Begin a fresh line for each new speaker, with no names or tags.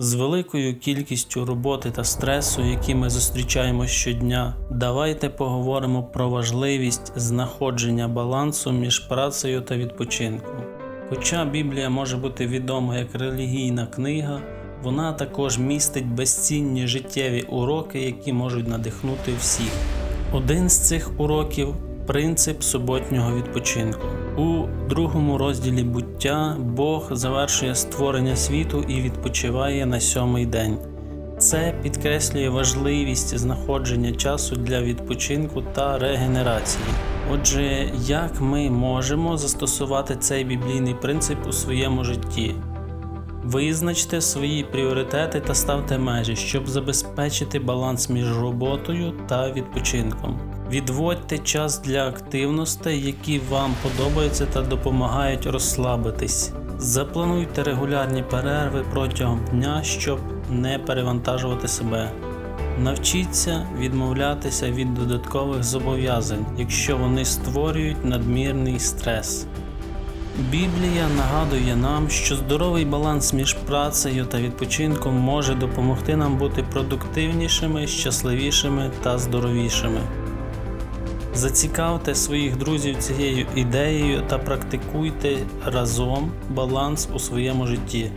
З великою кількістю роботи та стресу, які ми зустрічаємо щодня, давайте поговоримо про важливість знаходження балансу між працею та відпочинком. Хоча Біблія може бути відома як релігійна книга, вона також містить безцінні життєві уроки, які можуть надихнути всіх. Один з цих уроків принцип суботнього відпочинку. У другому розділі буття Бог завершує створення світу і відпочиває на сьомий день. Це підкреслює важливість знаходження часу для відпочинку та регенерації. Отже, як ми можемо застосувати цей біблійний принцип у своєму житті? Визначте свої пріоритети та ставте межі, щоб забезпечити баланс між роботою та відпочинком. Відводьте час для активностей, які вам подобаються та допомагають розслабитись. Заплануйте регулярні перерви протягом дня, щоб не перевантажувати себе. Навчіться відмовлятися від додаткових зобов'язань, якщо вони створюють надмірний стрес. Біблія нагадує нам, що здоровий баланс між працею та відпочинком може допомогти нам бути продуктивнішими, щасливішими та здоровішими. Зацікавте своїх друзів цією ідеєю та практикуйте разом баланс у своєму житті.